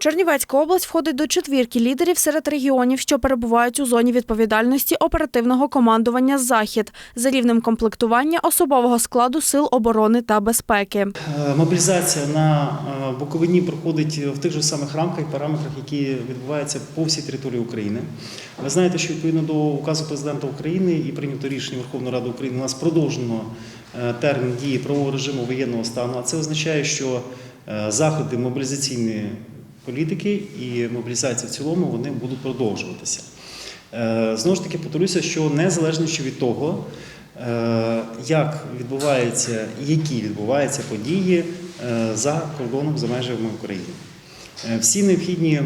Чернівецька область входить до четвірки лідерів серед регіонів, що перебувають у зоні відповідальності оперативного командування Захід за рівнем комплектування особового складу сил оборони та безпеки. Е, Мобілізація на е, Буковині проходить в тих же самих рамках і параметрах, які відбуваються по всій території України. Ви знаєте, що відповідно до указу президента України і прийнято рішення Верховної Ради України, у нас продовжено е, термін дії правового режиму воєнного стану. А це означає, що заходи мобілізаційної політики і мобілізація в цілому вони будуть продовжуватися. Е, Знову ж таки, повторюся, що незалежно від того, е, як відбуваються які відбуваються події е, за кордоном за межами України. Всі необхідні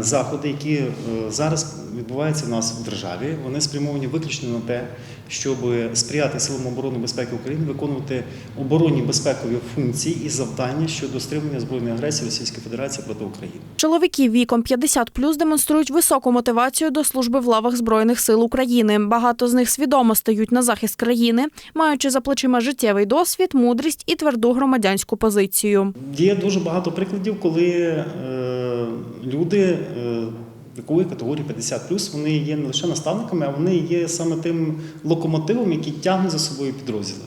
заходи, які е, зараз відбуваються в нас в державі, вони спрямовані виключно на те, щоб сприяти силам оборони безпеки України виконувати оборонні безпекові функції і завдання щодо стримування збройної агресії Російської Федерації проти України. Чоловіки віком 50 демонструють високу мотивацію до служби в лавах Збройних сил України. Багато з них свідомо стають на захист країни, маючи за плечима життєвий досвід, мудрість і тверду громадянську позицію. Є дуже багато прикладів, коли е, люди е, вікової категорії 50 вони є не лише наставниками, а вони є саме тим локомотивом, який тягне за собою підрозділи,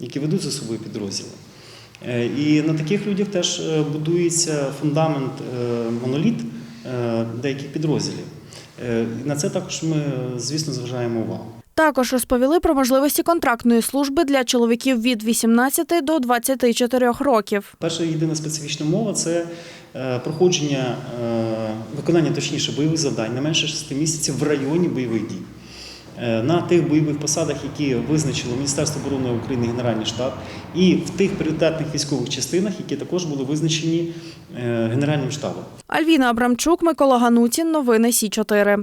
які ведуть за собою підрозділи. Е, І на таких людях теж е, будується фундамент, моноліт деяких підрозділів. На це також ми, звісно, зважаємо увагу. Також розповіли про можливості контрактної служби для чоловіків від 18 до 24 років. Перша єдина специфічна мова це е, проходження, е, виконання точніше бойових завдань не менше 6 місяців в районі бойових дій. Е, На тих бойових посадах, які визначило Міністерство оборони України Генеральний штаб, і в тих пріоритетних військових частинах, які також були визначені Генеральним штабом. Альвіна Абрамчук, Микола Ганутін. Новини Сі 4